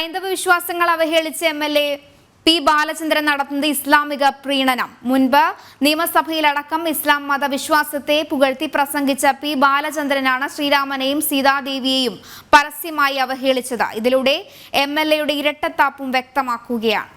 ഹൈന്ദവ വിശ്വാസങ്ങൾ അവഹേളിച്ച് M L A P Balachandran നടത്തുന്നത് ഇസ്ലാമിക പ്രീണനം. മുൻപ് നിയമസഭയിലടക്കം ഇസ്ലാം മതവിശ്വാസത്തെ പുകഴ്ത്തി പ്രസംഗിച്ച പി ബാലചന്ദ്രനാണ് ശ്രീരാമനെയും സീതാദേവിയെയും പരസ്യമായി അവഹേളിച്ചത്. ഇതിലൂടെ എം എൽ എയുടെ ഇരട്ടത്താപ്പും വ്യക്തമാക്കുകയാണ്.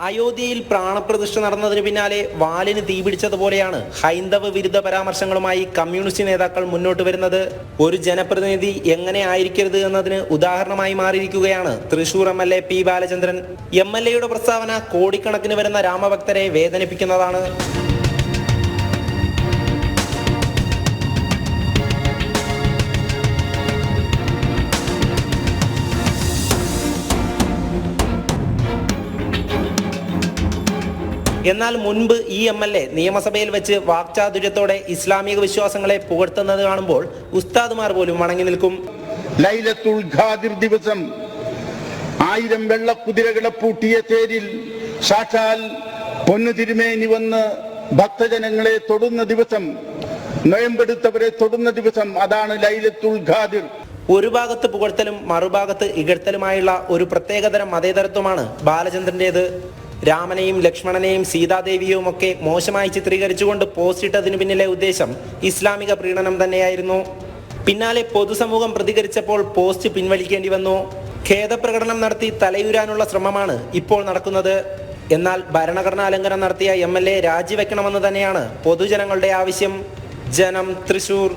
അയോധ്യയിൽ പ്രാണപ്രതിഷ്ഠ നടന്നതിന് പിന്നാലെ വാലിന് തീപിടിച്ചതുപോലെയാണ് ഹൈന്ദവ വിരുദ്ധ പരാമർശങ്ങളുമായി കമ്മ്യൂണിസ്റ്റ് നേതാക്കൾ മുന്നോട്ട് വരുന്നത്. ഒരു ജനപ്രതിനിധി എങ്ങനെ ആയിരിക്കരുത് എന്നതിന് ഉദാഹരണമായി മാറിയിരിക്കുകയാണ് Thrissur M L A P Balachandran. M L എയുടെ പ്രസ്താവന കോടിക്കണക്കിന് വരുന്ന രാമഭക്തരെ വേദനിപ്പിക്കുന്നതാണ്. എന്നാൽ മുൻപ് ഈ എം എൽ എ നിയമസഭയിൽ വെച്ച് വാക്ചാതുര്യത്തോടെ ഇസ്ലാമിക വിശ്വാസങ്ങളെ പുകഴ്ത്തുന്നത് കാണുമ്പോൾ ഉസ്താദുമാർ പോലും വണങ്ങി നിൽക്കും. ലൈലത്തുൽ ഖാദിർ ദിവസം ആയിരം വെള്ളക്കുതിരകളെ പൂട്ടിയ തേരിൽ സാക്ഷാൽ പൊന്നു തിരുമേനി വന്ന് ഭക്തജനങ്ങളെ തൊടുന്ന ദിവസം നൊയമ്പെടുത്തവരെ തൊടുന്ന ദിവസം അതാണ് ലൈലത്തുൽ ഖാദിർ. ഒരു ഭാഗത്ത് പുകഴ്ത്തലും മറുഭാഗത്ത് ഇകഴ്ത്തലുമായുള്ള ഒരു പ്രത്യേകതരം മതേതരത്വമാണ് ബാലചന്ദ്രന്റേത് രാമനെയും ലക്ഷ്മണനെയും സീതാദേവിയും ഒക്കെ മോശമായി ചിത്രീകരിച്ചുകൊണ്ട് പോസ്റ്റ് ഇട്ടതിനു പിന്നിലെ ഉദ്ദേശം ഇസ്ലാമിക പ്രീണനം തന്നെയായിരുന്നു. പിന്നാലെ പൊതുസമൂഹം പ്രതികരിച്ചപ്പോൾ പോസ്റ്റ് പിൻവലിക്കേണ്ടി വന്നു. ഖേദപ്രകടനം നടത്തി തലയുരാനുള്ള ശ്രമമാണ് ഇപ്പോൾ നടക്കുന്നത്. എന്നാൽ ഭരണഘടനാ ലംഘനം നടത്തിയ എം എൽ എ രാജിവെക്കണമെന്ന് തന്നെയാണ് പൊതുജനങ്ങളുടെ ആവശ്യം. ജനം തൃശൂർ.